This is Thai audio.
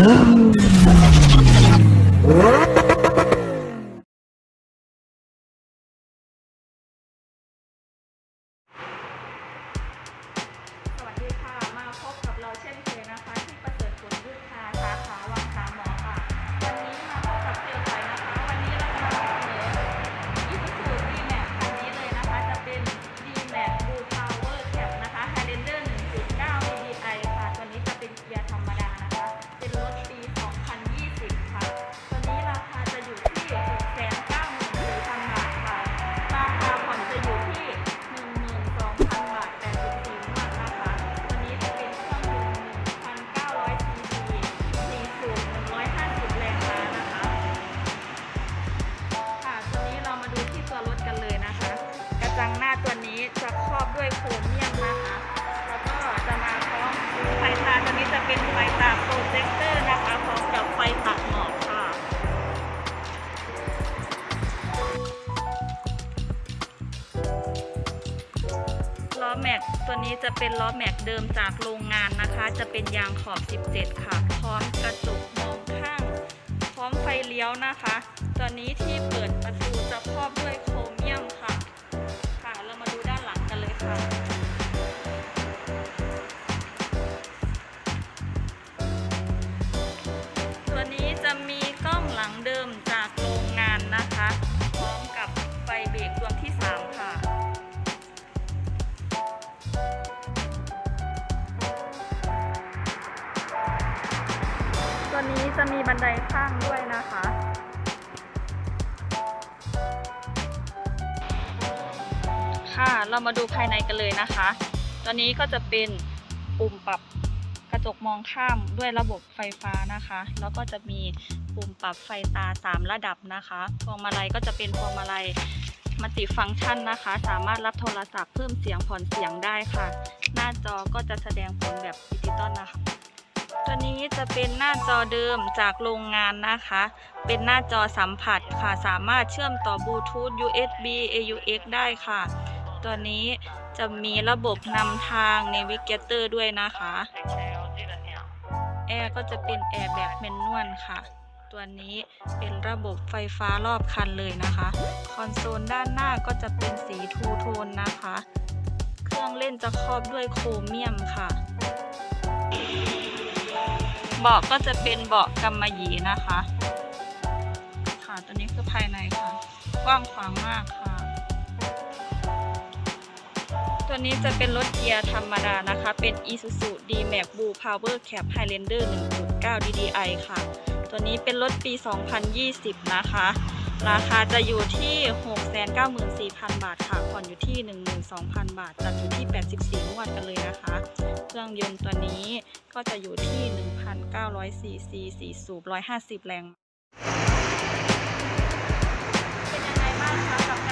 ส เจคเตอร์นะคะพร้อมกับไฟตัดหมอกค่ะ ล้อแม็กตัวนี้จะเป็นล้อแม็กเดิมจากโรงงานนะคะ จะเป็นยางขอบ 17 ค่ะ พร้อมกระจกมองข้าง พร้อมไฟเลี้ยวนะคะ ตัวนี้ที่ นี้จะมีบันไดข้างด้วยนะคะ ค่ะเรามาดูภายในกันเลยนะคะตัวนี้ก็จะเป็นปุ่มปรับกระจกมองข้ามด้วยระบบไฟฟ้านะคะ แล้วก็จะมีปุ่มปรับไฟตา 3 ระดับนะคะพวงมาลัยก็จะเป็นพวงมาลัยมัลติฟังก์ชันนะคะ สามารถรับโทรศัพท์เพิ่มเสียงผ่อนเสียงได้ค่ะ หน้าจอก็จะแสดงผลแบบดิจิตอลนะคะ ตัวนี้จะเป็นหน้าจอเดิมจากโรงงานนะคะ เป็นหน้าจอสัมผัสค่ะ สามารถเชื่อมต่อบลูทูธ USB AUX ได้ค่ะ ตัวนี้จะมีระบบนำทาง Navigator ด้วยนะคะ แอร์ก็จะเป็นแอร์แบบแมนนวลค่ะ ตัวนี้เป็นระบบไฟฟ้ารอบคันเลยนะคะ คอนโซลด้านหน้าก็จะเป็นสีทูโทนนะคะ เครื่องเล่นจะครอบด้วยโครเมียมค่ะ เบาะก็จะเป็นเบาะกำมะหยี่นะคะ ค่ะตัวนี้คือภายในค่ะ กว้างขวางมากค่ะ ตัวนี้จะเป็นรถเกียร์ธรรมดานะคะ เป็น Isuzu D-Max Blue Power Cab Highlander 1.9 DDI ค่ะ ตัวนี้เป็นรถปี 2020 นะคะ ราคาจะอยู่ที่ 694,000 บาทค่ะ ผ่อนอยู่ที่ 12,000 บาท จัดอยู่ที่ 84งวดกันเลยนะคะ เครื่องยนต์ตัวนี้ก็จะอยู่ที่ 1,900ซีซี4สูบ150 แรง เป็นยังไงบ้างคะกับ